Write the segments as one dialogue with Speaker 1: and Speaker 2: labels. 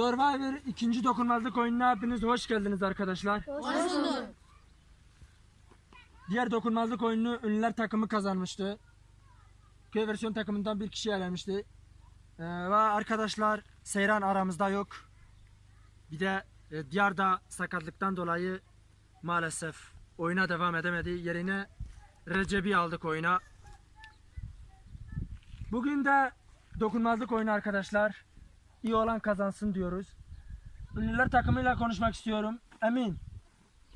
Speaker 1: Survivor ikinci dokunmazlık oyununa hepiniz hoş geldiniz arkadaşlar.
Speaker 2: Hoş bulduk.
Speaker 1: Diğer dokunmazlık oyununu ünlüler takımı kazanmıştı. Köy versiyon takımından bir kişi elenmişti. Ee, ve arkadaşlar Seyran aramızda yok. Bir de e, Diyar da sakatlıktan dolayı maalesef oyuna devam edemedi. Yerine Recep'i aldık oyuna. Bugün de dokunmazlık oyunu arkadaşlar. İyi olan kazansın diyoruz. Ünlüler takımıyla konuşmak istiyorum. Emin.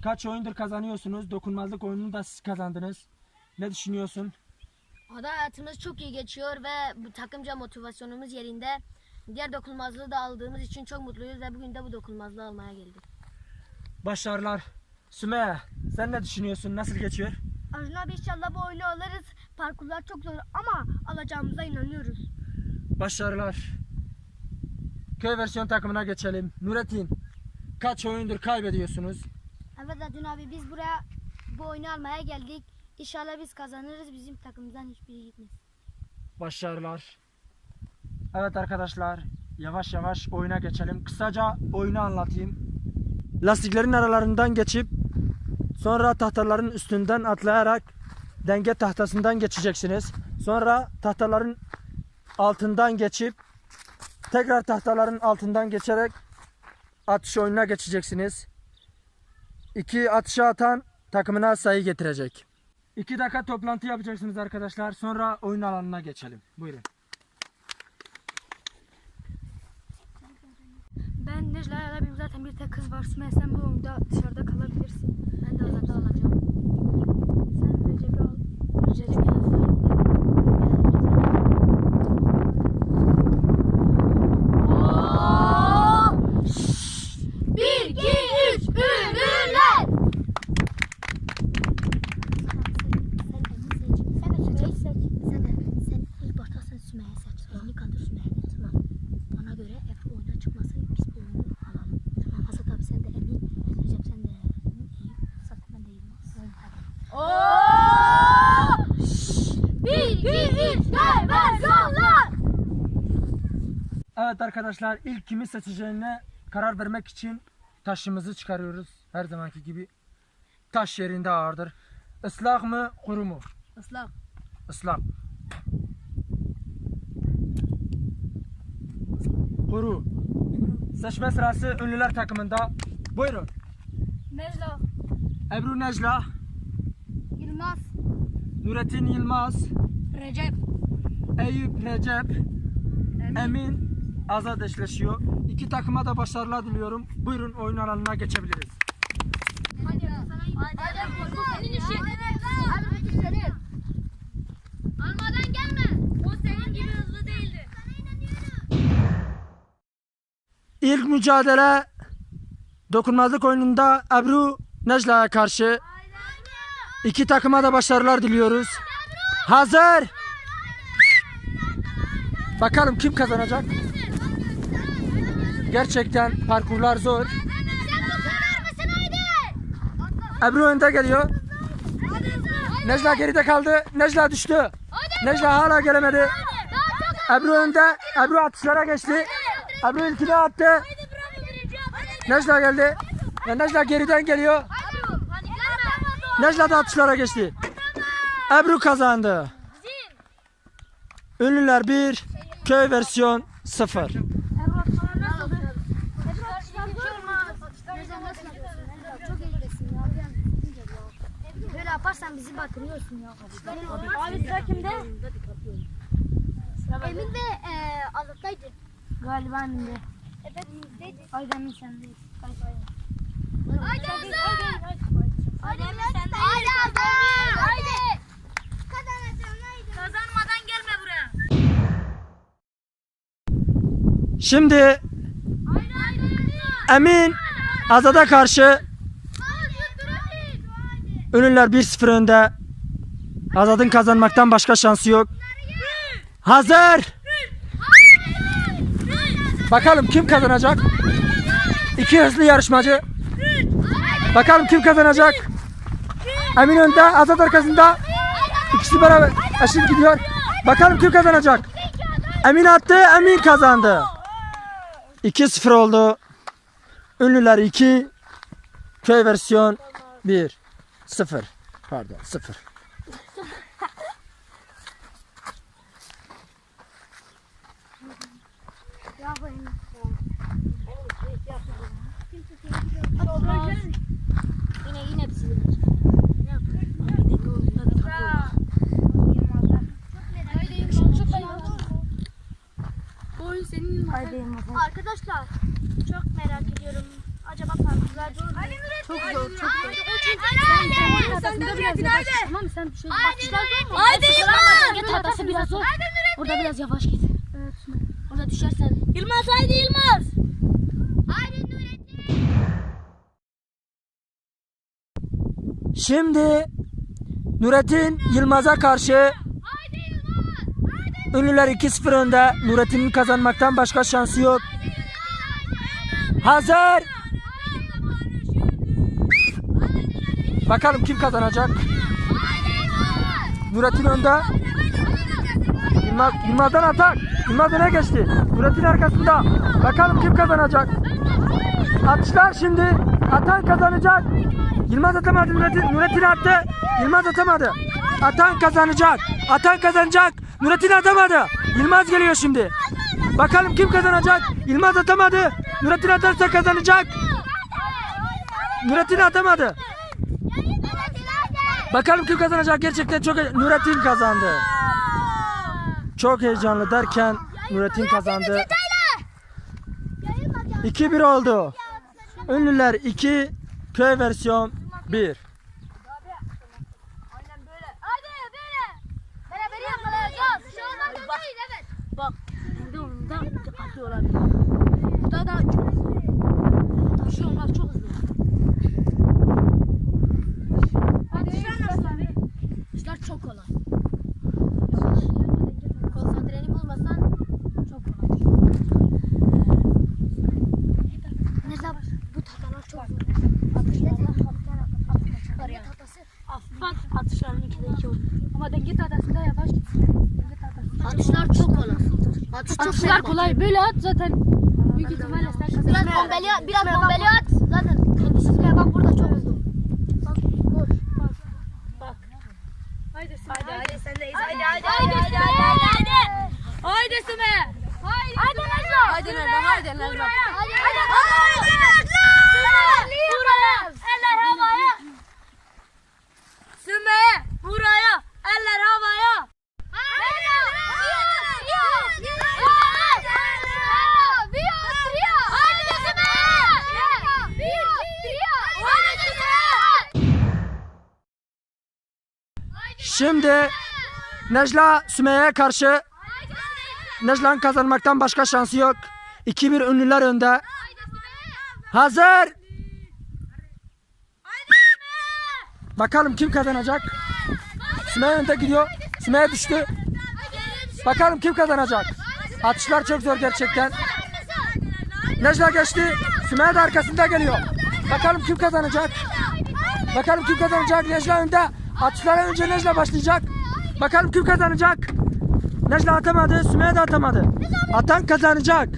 Speaker 1: Kaç oyundur kazanıyorsunuz? Dokunmazlık oyununu da siz kazandınız. Ne düşünüyorsun?
Speaker 2: Ada hayatımız çok iyi geçiyor ve bu takımca motivasyonumuz yerinde. Diğer dokunmazlığı da aldığımız için çok mutluyuz ve bugün de bu dokunmazlığı almaya geldik.
Speaker 1: Başarılar. Sümeyye sen ne düşünüyorsun? Nasıl geçiyor?
Speaker 3: Arjun abi inşallah bu oyunu alırız. Parkurlar çok zor ama alacağımıza inanıyoruz.
Speaker 1: Başarılar. Köy versiyon takımına geçelim. Nurettin kaç oyundur kaybediyorsunuz?
Speaker 3: Evet Arjun abi biz buraya bu oyunu almaya geldik. İnşallah biz kazanırız. Bizim takımımızdan hiçbiri gitmez.
Speaker 1: Başarılar. Evet arkadaşlar yavaş yavaş oyuna geçelim. Kısaca oyunu anlatayım. Lastiklerin aralarından geçip sonra tahtaların üstünden atlayarak denge tahtasından geçeceksiniz. Sonra tahtaların altından geçip tekrar tahtaların altından geçerek atış oyununa geçeceksiniz. İki atışa atan takımına sayı getirecek. İki dakika toplantı yapacaksınız arkadaşlar. Sonra oyun alanına geçelim. Buyurun.
Speaker 3: Ben Necla benim zaten bir tek kız var. Sümeyye sen bu oyunda dışarıda kalabilirsin.
Speaker 2: Ben de Azat'ı alacağım.
Speaker 3: Sen Recep'i al.
Speaker 2: Recep yanında.
Speaker 3: Bir, iki, üç, ünlüler! Sen de Sümeyye'yi seç.
Speaker 2: Sen de sen ilk başta sen Sümeyye seç. Elini kaldır Sümeyye'nin. Tamam. Ona göre Efe oyuna çıkmasın biz bu oyunu alalım. Tamam. Azat abi sen de Emin. Recep sen de Eyüp. Azat ben de Yılmaz. Hadi.
Speaker 3: Bir, iki, üç, gel ver sallar!
Speaker 1: Evet arkadaşlar ilk kimi seçeceğine karar vermek için taşımızı çıkarıyoruz. Her zamanki gibi. Taş yerinde ağırdır. Islak mı kuru mu?
Speaker 2: Islak.
Speaker 1: Islak. Kuru. Seçme sırası ünlüler takımında. Buyurun.
Speaker 3: Necla,
Speaker 1: Ebru Necla,
Speaker 3: Yılmaz,
Speaker 1: Nurettin Yılmaz,
Speaker 2: Recep.
Speaker 1: Eyüp Recep, Emin Azad eşleşiyor. İki takıma da başarılar diliyorum. Buyurun oyun alanına geçebiliriz.
Speaker 3: Hadi. Hadi. Bu senin işin. Hadi. Almadan gelme. O senin gibi hızlı değildi.
Speaker 1: İlk mücadele dokunmazlık oyununda Ebru Necla'ya karşı. İki takıma da başarılar diliyoruz. Hazır. Bakalım kim kazanacak? Gerçekten parkurlar zor. Ebru önde geliyor. Necla geride kaldı. Necla düştü. Necla hala gelemedi. Ebru önde. Ebru atışlara geçti. Ebru ilkini attı. Necla geldi. Necla geriden geliyor. Necla da atışlara geçti. Ebru kazandı. Ünlüler 1, köy versiyon 0.
Speaker 3: Çok iyi resim ya. Böyle yaparsan bizi batırıyorsun ya. Abi sıra kimde? Emin de e, Azat'taydı. Galiba Emin de. Evet Azat! Haydi Emin sendeyiz. Haydi Azat! Haydi! Kazanacağım haydi. Kazanmadan gelme buraya.
Speaker 1: Şimdi. Emin Azad'a karşı Ünlüler 1-0 önde. Azad'ın kazanmaktan başka şansı yok. Hazır. Bakalım kim kazanacak? İki hızlı yarışmacı. Bakalım kim kazanacak? Emin önde, Azad arkasında. İkisi beraber aşırı gidiyor. Bakalım kim kazanacak? Emin attı, Emin kazandı. 2-0 oldu. Ünlüler 2. Köy versiyon 1. 0. Pardon 0.
Speaker 3: Yine yine bir sinir. Arkadaşlar çok merak ediyorum. Acaba parkurlar zor mu? Çok zor, çok zor.
Speaker 4: Sen de biraz yavaş. Tamam sen bir şey
Speaker 3: Haydi Yılmaz!
Speaker 4: Git hatası biraz zor. Orada biraz yavaş git. Orada düşersen.
Speaker 3: Yılmaz haydi Yılmaz! Haydi Nurettin!
Speaker 1: Şimdi Nurettin Yılmaz'a karşı Ünlüler 2-0 önde. Nurettin'in kazanmaktan başka şansı yok. Hazır. Bakalım kim kazanacak? Nurettin önde. Yılmaz, Yılmaz'dan atak. Yılmaz öne geçti. Nurettin arkasında. Bakalım kim kazanacak? Atışlar şimdi. Atan kazanacak. Yılmaz atamadı. Nurettin, Nurettin attı. Yılmaz atamadı. Atan kazanacak. Atan kazanacak. Nurettin atamadı. Yılmaz geliyor şimdi. Bakalım kim kazanacak? Yılmaz atamadı. Nurettin atarsa kazanacak. Nurettin atamadı. Bakalım kim kazanacak? Gerçekten çok Nurettin kazandı. Çok heyecanlı derken Nurettin kazandı. 2-1 oldu. Ünlüler 2, köy versiyon 1.
Speaker 3: Beraber yakalayacağız. Şu an değil evet.
Speaker 4: Bak. Burada onda dikkatli olabilir. Burada da taşıyorlar çok hızlı. İşler çok kolay. Konsantreni bulmasan çok kolay.
Speaker 3: Mesela bu tahtalar çok zor. Atışlarda
Speaker 4: Bak atışların ikide iki oldu. Ama denge tahtasında yavaş.
Speaker 3: Atışlar çok kolay.
Speaker 4: Atışlar kolay. Böyle at zaten. Büyük ihtimalle sen
Speaker 3: Biraz
Speaker 4: kazanırsın.
Speaker 3: bombeli, biraz bombeli at. Zaten kendisi bak burada çok hızlı. Bak, vur.
Speaker 4: Haydi Süme.
Speaker 3: Haydi haydi sendeyiz. Haydi haydi
Speaker 4: Haydi
Speaker 3: haydi
Speaker 4: Süme.
Speaker 3: haydi haydi.
Speaker 4: Haydi Süme.
Speaker 3: Haydi haydi Necla.
Speaker 4: Haydi Necla, haydi Necla.
Speaker 3: Haydi haydi. Haydi Necla. Buraya. Eller havaya.
Speaker 4: Süme. Buraya. Eller havaya.
Speaker 1: Şimdi Necla Sümeyye'ye karşı Necla'nın kazanmaktan başka şansı yok. 2-1 ünlüler önde. Hazır. Bakalım kim kazanacak? Sümeyye önde gidiyor. Sümeyye düştü. Bakalım kim kazanacak? Atışlar çok zor gerçekten. Necla geçti. Sümeyye de arkasında geliyor. Bakalım kim kazanacak? Bakalım kim kazanacak? Necla önde. Atışlara önce Necla başlayacak. Bakalım kim kazanacak? Necla atamadı. Sümeyye de atamadı. Atan kazanacak.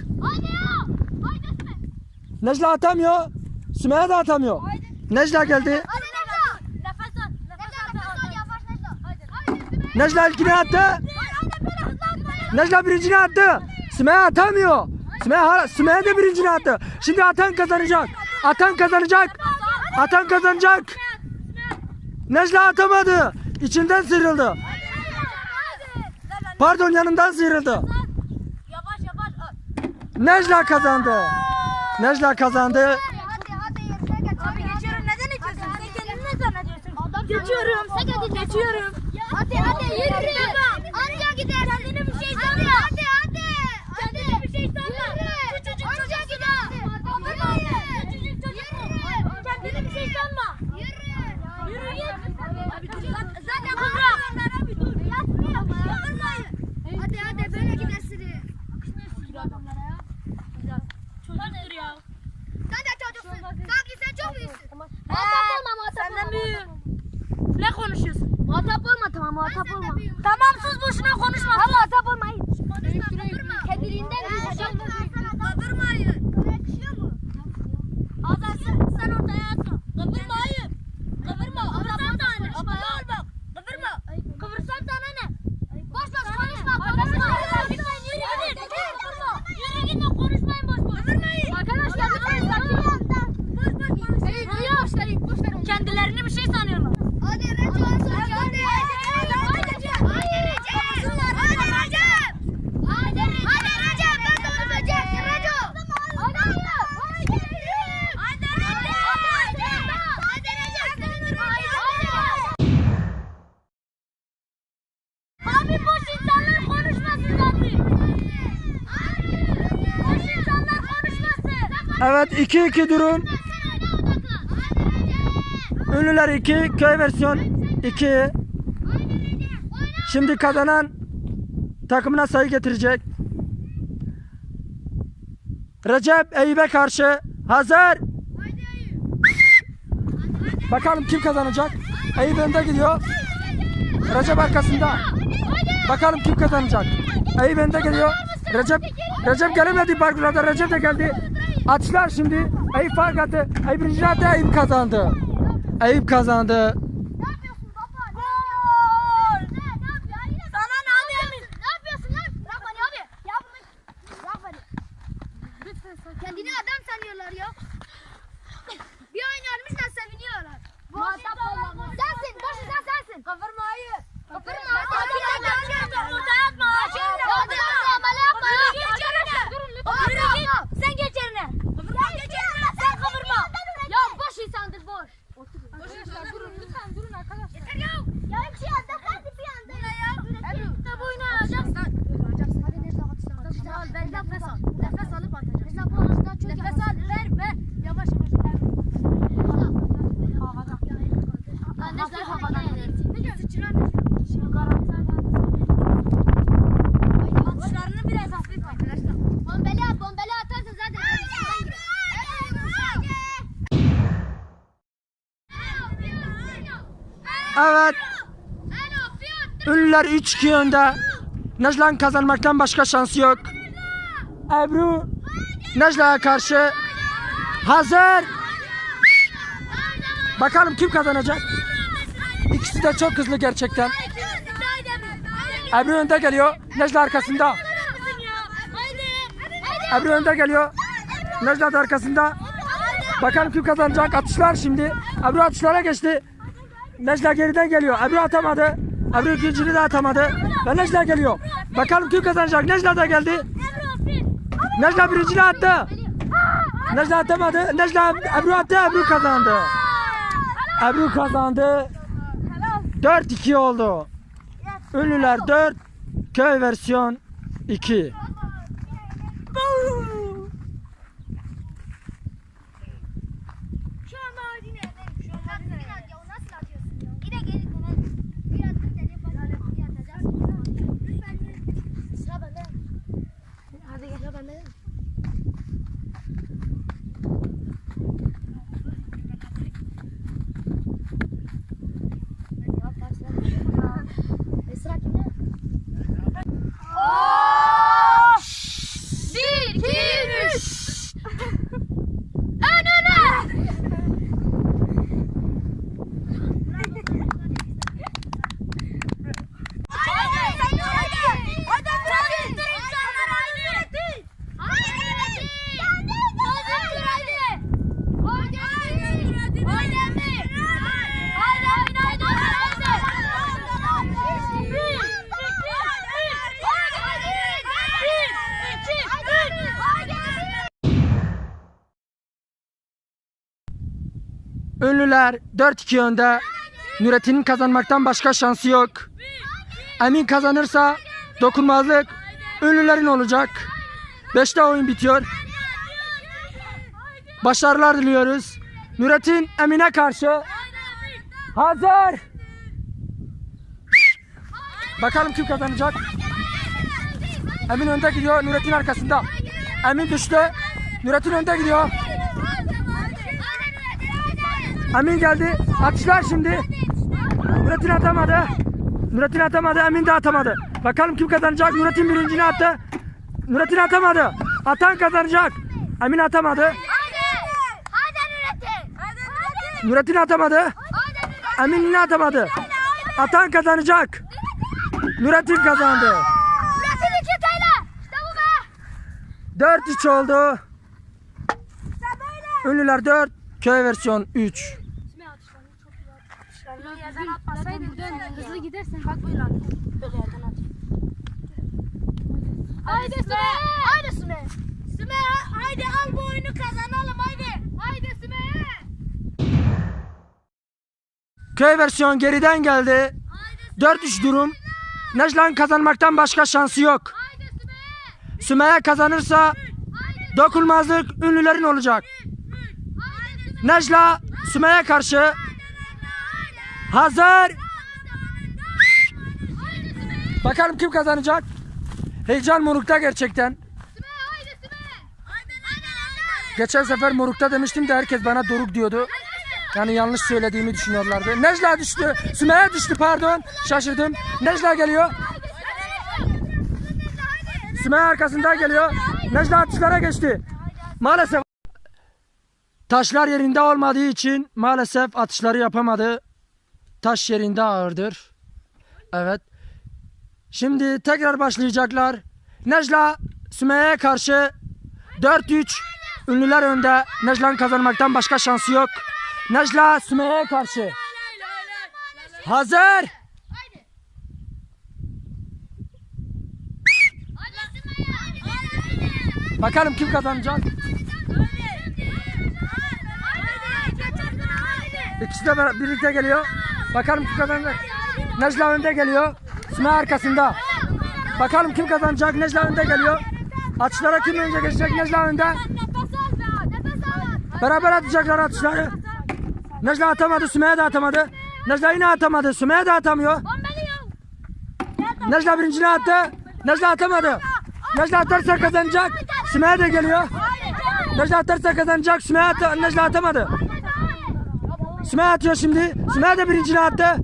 Speaker 1: Necla atamıyor. Sümeyye de atamıyor. Necla geldi. Necla ilkini attı. Necla birincini attı. Sümeyye atamıyor. Sümeyye, Sümeyye de birincini attı. Şimdi atan kazanacak. Atan kazanacak. Atan kazanacak. Necla atamadı. İçinden sıyrıldı. Pardon yanından sıyrıldı.
Speaker 3: Yavaş yavaş.
Speaker 1: Necla kazandı. Necla kazandı.
Speaker 3: Hadi hadi yerine geç. Abi geçiyorum. Neden geçiyorsun? Sen kendini ne zannediyorsun? Geçiyorum. Geçiyorum. Hadi hadi yürü. değerli bir şey sanıyorlar. Hadi Recep. Hadi. Hadi. Hadi Recep. Hadi Recep. Hadi
Speaker 4: Recep. Hadi Recep. Hadi Recep. Ben de onu Recep. Recep. Hadi Recep. Abi boş insanlar konuşmasın abi. Boş insanlar konuşmasın.
Speaker 1: Evet iki iki durun. Ünlüler 2, köy versiyon 2. Şimdi kazanan takımına sayı getirecek. Recep Eyüp'e karşı hazır. Bakalım kim kazanacak? Eyüp önde gidiyor. Recep arkasında. Bakalım kim kazanacak? Eyüp önde geliyor. Recep Recep gelemedi parkurlarda. Recep de geldi. Atışlar şimdi. Eyüp fark attı. Eyüp birinci attı. Eyüp kazandı. Eyüp kazandı.
Speaker 4: Ne yapıyorsun baba? Gol! Ne, ne yapıyor? Hayır. Sana ne yapıyorsun? Ne yapıyorsun lan? Bırak beni abi. Yapma. Bırak beni. Lütfen sakin. Kendini adam sanıyorlar ya. Bir oyun almışlar seviniyorlar. Muhatap olma. Sensin. Boş sen sensin. Kıvırma hayır. Kıvırma. Sakin ol. Ortaya atma. Hadi hadi amele yapma. Geç yerine. Durun lütfen. Sen geç yerine. Kıvırma geç yerine. Sen kıvırma. Ya boş insandır boş. Durun lütfen durun arkadaşlar. Yeter ya. Ya şey anda kaldı bir anda. Bu ne ya? Tabi oynayacaksın. Hadi Necla atışlar. Ben nefes al. Nefes alıp atacaksın. Necla bu ağaçtan çok Nefes al ver ver. Yavaş yavaş ver sıçrar. Şimdi garanti Atışlarını biraz hafif arkadaşlar. Bombeli at, bombeli atarsa zaten.
Speaker 1: Evet. Ünlüler 3-2 önde. Necla'nın kazanmaktan başka şansı yok. Ebru Necla'ya karşı hazır. Bakalım kim kazanacak? İkisi de çok hızlı gerçekten. Ebru önde geliyor. Necla arkasında. Ebru önde geliyor. Necla da arkasında. Bakalım kim kazanacak? Atışlar şimdi. Ebru atışlara geçti. Necla geriden geliyor. Ebru atamadı. Ebru ikincini de atamadı. Ve Necla geliyor. Bakalım kim kazanacak? Necla da geldi. Necla birincini attı. Necla atamadı. Necla Ebru attı. Ebru kazandı. Ebru kazandı. 4-2 oldu. Ünlüler 4, köy versiyon 2.
Speaker 4: Şu anda yine şu anda ya o nasıl atıyorsun ya? Yine geri dönelim. Bir attık dedi bana bir atacağız. Lütfen sıra bende. Hadi gel sıra bende. Sıra kimde? Bir, iki, üç. Ön öne. Haydi, haydi, haydi. Hadi hadi. İnsanlar haydi. Haydi. Haydi. Haydi. Haydi. Haydi. Haydi. Haydi Emir. Haydi Emir, haydi, haydi. Bir, iki, üç. Haydi. Bir, iki, üç. Haydi
Speaker 1: Ünlüler 4-2 önde. Nurettin'in kazanmaktan başka şansı yok. Emin kazanırsa dokunmazlık ünlülerin olacak. 5'te oyun bitiyor. Başarılar diliyoruz. Nurettin Emin'e karşı hazır. Bakalım kim kazanacak. Emin önde gidiyor. Nurettin arkasında. Emin düştü. Nurettin önde gidiyor. Emin geldi. Atışlar şimdi. Nurettin atamadı. Nurettin atamadı. Emin de atamadı. Bakalım kim kazanacak. Nurettin birincini attı. Nurettin atamadı. Atan kazanacak. Emin atamadı.
Speaker 4: Nurettin
Speaker 1: atamadı. Emin yine atamadı. Atan kazanacak. Nurettin kazandı.
Speaker 4: Nurettin iki tane. İşte bu be.
Speaker 1: 4-3 oldu. Ünlüler 4, köy versiyon 3.
Speaker 4: Hızlı gidersen bak böyle at. Böyle yerden at. Haydi Süme. Haydi Süme. Süme haydi al bu oyunu kazanalım haydi. Haydi Süme.
Speaker 1: Köy versiyon geriden geldi. 4-3 durum. Necla'nın kazanmaktan başka şansı yok. Sümeyye kazanırsa dokunmazlık ünlülerin olacak. Necla Sümeyye karşı hazır. Bakalım kim kazanacak? Heyecan Moruk'ta gerçekten. Geçen sefer Moruk'ta demiştim de herkes bana Doruk diyordu. Yani yanlış söylediğimi düşünüyorlardı. Necla düştü. Sümeyye düştü pardon. Şaşırdım. Necla geliyor. Sümeyye arkasında geliyor. Necla atışlara geçti. Maalesef taşlar yerinde olmadığı için maalesef atışları yapamadı. Taş yerinde ağırdır. Evet. Şimdi tekrar başlayacaklar. Necla Sümeyye'ye karşı 4-3 ünlüler önde. Necla'nın kazanmaktan başka şansı yok. Necla Sümeyye'ye karşı. Hazır. Bakalım kim kazanacak? İkisi de birlikte geliyor. Bakalım kim kazanacak? Necla önde geliyor. Sümeyye arkasında. Bakalım kim kazanacak? Necla önde geliyor. Atışlara kim önce geçecek? Necla önde. Beraber atacaklar atışları. Necla atamadı, Sümeyye de atamadı. Necla yine atamadı, Sümeyye de atamıyor. Necla birincini attı. Necla atamadı. Necla atarsa kazanacak. Sümeyye de geliyor. Necla atarsa kazanacak. Sümeyye at Necla atamadı. Sümeyye atıyor şimdi. Sümeyye de birincini attı.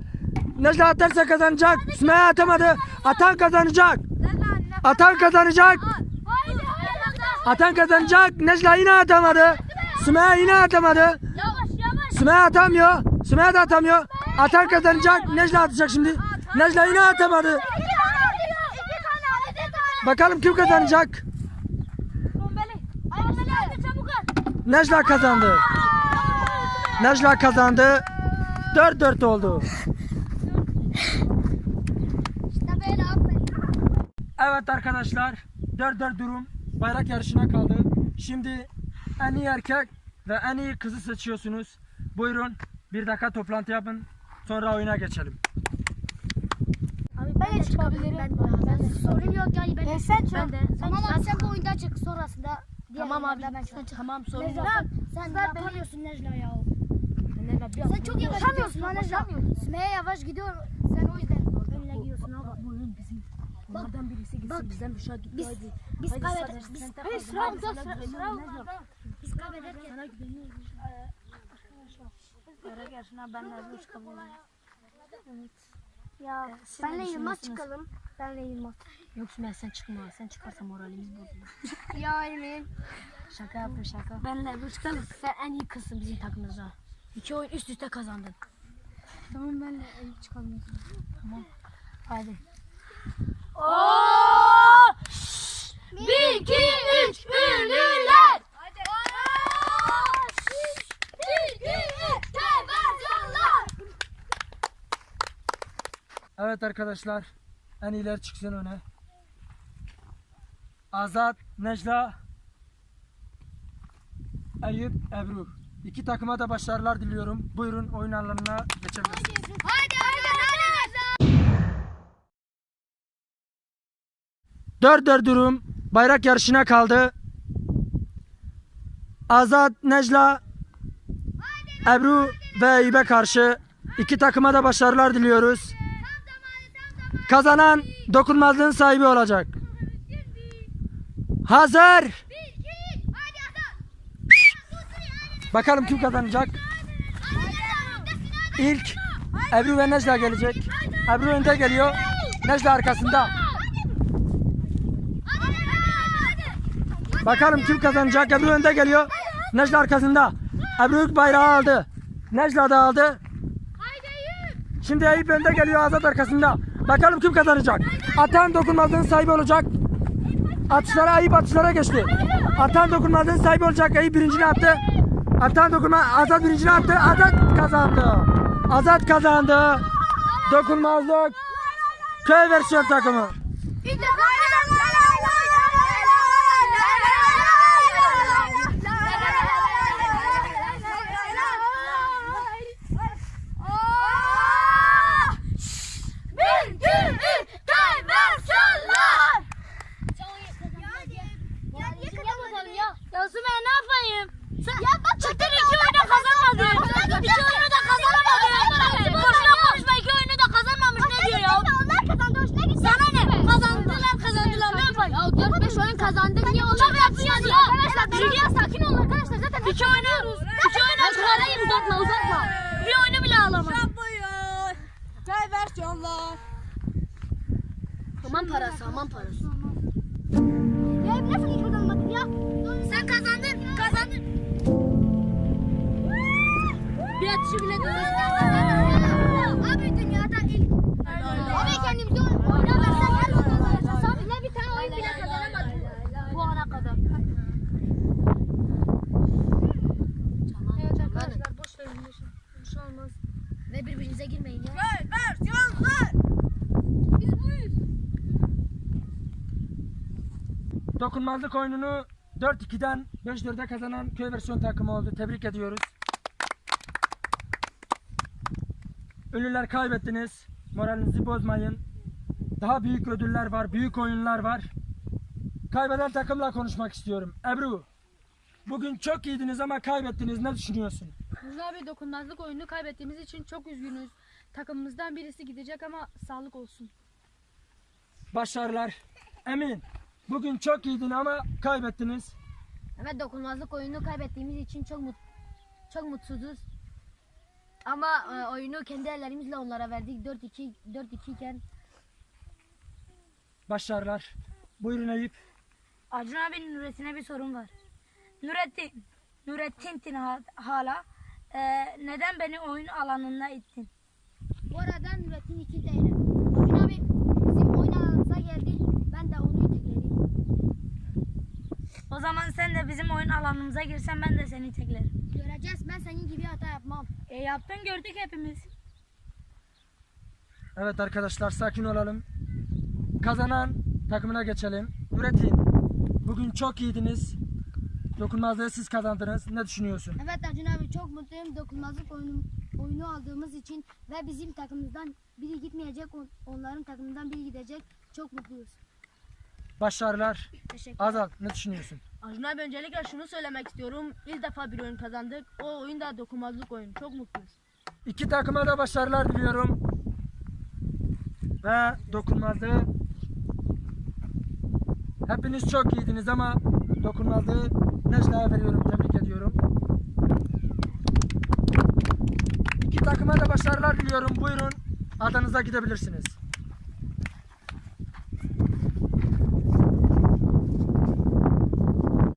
Speaker 1: Necla atarsa kazanacak. Sümeyye atamadı. Atan kazanacak. Atan kazanacak. Atan kazanacak. Necla yine atamadı. Sümeyye yine atamadı. Sümeyye atamıyor. Sümeyye de atamıyor. Atan kazanacak. Necla atacak şimdi. Necla yine atamadı. Bakalım kim kazanacak? Necla kazandı. Necla kazandı. 4-4 oldu. Evet arkadaşlar 4-4 durum bayrak yarışına kaldı. Şimdi en iyi erkek ve en iyi kızı seçiyorsunuz. Buyurun bir dakika toplantı yapın. Sonra oyuna geçelim.
Speaker 3: Ben de çıkabilirim. Ben, ben, sorun yok yani ben.
Speaker 4: sen çık.
Speaker 3: Ben de. Tamam abi sen bu oyunda çık sonrasında.
Speaker 4: Tamam abi,
Speaker 3: ben çıkacağım.
Speaker 4: Tamam sorun yok.
Speaker 3: sen, sen yapamıyorsun Necla ya.
Speaker 4: Bir
Speaker 3: Sen çok yavaş gidiyorsun Necla. Sümeyye yavaş gidiyor. Sen o yüzden önüne gidiyorsun abi.
Speaker 4: Bu oyun bizim. Bunlardan birisi gitsin
Speaker 3: bak,
Speaker 4: bizden bir şey gitti.
Speaker 3: Biz
Speaker 4: hadi.
Speaker 3: biz
Speaker 4: Hadi
Speaker 3: kaybeder.
Speaker 4: sen-
Speaker 3: Biz
Speaker 4: sana
Speaker 3: sıra
Speaker 4: Necla.
Speaker 3: onda. Biz kaybederken
Speaker 4: Sana güveniyorum. Bayrak yarışına ben de çıkabilirim.
Speaker 3: ya
Speaker 4: siz ne
Speaker 3: benle Yılmaz çıkalım. Benle Yılmaz.
Speaker 4: Yok Sümeyye sen çıkma. Sen çıkarsa moralimiz bozulur.
Speaker 3: Ya Emin.
Speaker 4: Şaka yaptım şaka. Benle bu çıkalım. Sen en iyi kızsın bizim takımımızda. İki oyun üst üste kazandın.
Speaker 3: Tamam benle çıkalım.
Speaker 4: Tamam. Hadi.
Speaker 3: Ünlüler. Bir, iki, üç, televizyonlar.
Speaker 1: Evet arkadaşlar en iyiler çıksın öne. Azat, Necla, Eyüp, Ebru. İki takıma da başarılar diliyorum. Buyurun oyun alanına geçebilirsiniz.
Speaker 3: Hadi hadi hadi.
Speaker 1: 4-4 durum bayrak yarışına kaldı. Azat, Necla, Ebru ve Eyüp'e karşı iki takıma da başarılar diliyoruz. Kazanan dokunmazlığın sahibi olacak. Hazır. Bakalım kim kazanacak? İlk Ebru ve Necla gelecek. Ebru önde geliyor. Necla arkasında. Bakalım kim kazanacak? Ebru önde geliyor. Necla arkasında. Ebru ilk bayrağı aldı. Necla da aldı. Şimdi Eyüp önde geliyor Azat arkasında. Bakalım kim kazanacak? Atan dokunmazlığın sahibi olacak. Atışlara Eyüp atışlara geçti. Atan dokunmazlığın sahibi olacak. Eyüp birincini attı. Atan dokunma. Azat birincini attı. Azat kazandı. Azat kazandı. Dokunmazlık. Köy versiyon takımı.
Speaker 3: Lazım
Speaker 4: ben ne yapayım? Sen... Yap iki oynuyoruz. İki oynuyoruz. Karayı uzatma uzatma. Bir oyunu bile alamadım.
Speaker 5: Şampiyon. Çay versiyonlar.
Speaker 4: Aman parası aman parası.
Speaker 3: Ya nasıl hiç kazanmadın ya?
Speaker 4: Sen kazandın kazandın. Bir atışı bile
Speaker 3: Abi dünyada ilk. Abi kendimizi oynamazsak her gün kazanacağız. Abi ne bir tane oyun bile kazanamadık. Bu ana kadar.
Speaker 4: Evet arkadaşlar boş verin boş verin. Bir şey olmaz.
Speaker 3: Birbirinize girmeyin ya.
Speaker 5: Çay versiyonlar.
Speaker 4: Biz buyuz.
Speaker 1: Dokunmazlık oyununu 4-2'den 5-4'e kazanan köy versiyon takımı oldu. Tebrik ediyoruz. Ünlüler kaybettiniz. Moralinizi bozmayın. Daha büyük ödüller var, büyük oyunlar var. Kaybeden takımla konuşmak istiyorum. Ebru, bugün çok iyiydiniz ama kaybettiniz. Ne düşünüyorsun?
Speaker 2: Mustafa abi dokunmazlık oyunu kaybettiğimiz için çok üzgünüz. Takımımızdan birisi gidecek ama sağlık olsun.
Speaker 1: Başarılar. Emin, bugün çok iyiydin ama kaybettiniz.
Speaker 3: Evet dokunmazlık oyunu kaybettiğimiz için çok mut çok mutsuzuz. Ama e, oyunu kendi ellerimizle onlara verdik. 4-2 4-2 iken
Speaker 1: Başarılar. Buyurun Eyüp.
Speaker 4: Acun abinin Nurettin'e bir sorun var. Nurettin, Nurettin ha- hala e, neden beni oyun alanına ittin?
Speaker 3: bu arada Nurettin 2 TL. Acun abi bizim oyun alanımıza geldi. Ben de onu itekledim.
Speaker 4: O zaman sen de bizim oyun alanımıza girsen ben de seni teklerim.
Speaker 3: Göreceğiz. Ben senin gibi hata yapmam.
Speaker 4: E yaptın gördük hepimiz.
Speaker 1: Evet arkadaşlar sakin olalım. Kazanan takımına geçelim. Üretin. Bugün çok iyiydiniz. Dokunmazlığı siz kazandınız. Ne düşünüyorsun?
Speaker 3: Evet Acun abi çok mutluyum. Dokunmazlık oyunu, oyunu aldığımız için ve bizim takımımızdan biri gitmeyecek. on- Onların takımından biri gidecek. Çok mutluyuz.
Speaker 1: Başarılar.
Speaker 3: Teşekkür
Speaker 1: Azal ne düşünüyorsun?
Speaker 2: Acun abi öncelikle şunu söylemek istiyorum. İlk defa bir oyun kazandık. O oyun da dokunmazlık oyunu. Çok mutluyuz.
Speaker 1: İki takıma da başarılar diliyorum. Ve dokunmazlığı Hepiniz çok iyiydiniz ama dokunmazlığı Necla'ya veriyorum. Tebrik ediyorum. İki takıma da başarılar diliyorum. Buyurun adanıza gidebilirsiniz.